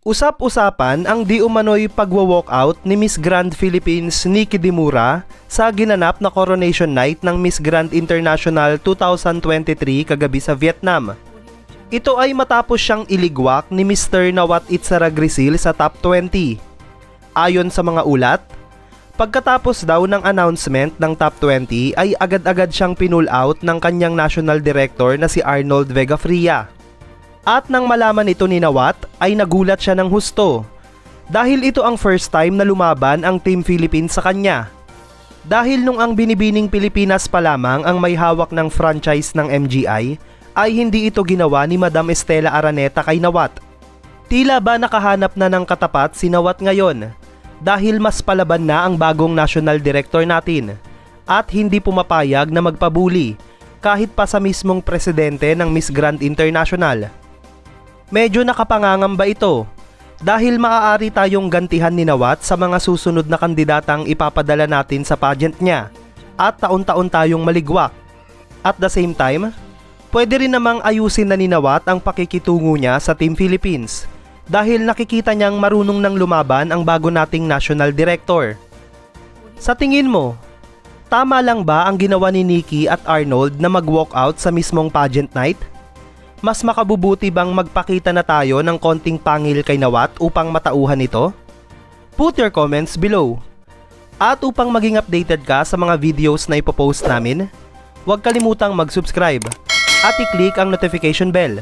Usap-usapan ang di umano'y pagwa-walkout ni Miss Grand Philippines Nikki Dimura sa ginanap na coronation night ng Miss Grand International 2023 kagabi sa Vietnam. Ito ay matapos siyang iligwak ni Mr. Nawat Itzaragrisil sa top 20. Ayon sa mga ulat, pagkatapos daw ng announcement ng top 20 ay agad-agad siyang pinull out ng kanyang national director na si Arnold Vega Fria. At nang malaman ito ni Nawat ay nagulat siya ng husto dahil ito ang first time na lumaban ang Team Philippines sa kanya. Dahil nung ang binibining Pilipinas pa lamang ang may hawak ng franchise ng MGI ay hindi ito ginawa ni Madam Estela Araneta kay Nawat. Tila ba nakahanap na ng katapat si Nawat ngayon dahil mas palaban na ang bagong national director natin at hindi pumapayag na magpabuli kahit pa sa mismong presidente ng Miss Grand International. Medyo nakapangangamba ito dahil maaari tayong gantihan ni Nawat sa mga susunod na kandidatang ipapadala natin sa pageant niya at taon-taon tayong maligwak. At the same time, pwede rin namang ayusin na ni Nawat ang pakikitungo niya sa Team Philippines dahil nakikita niyang marunong nang lumaban ang bago nating national director. Sa tingin mo, tama lang ba ang ginawa ni Nikki at Arnold na mag-walk out sa mismong pageant night? Mas makabubuti bang magpakita na tayo ng konting pangil kay Nawat upang matauhan ito? Put your comments below. At upang maging updated ka sa mga videos na ipopost namin, huwag kalimutang mag-subscribe at i-click ang notification bell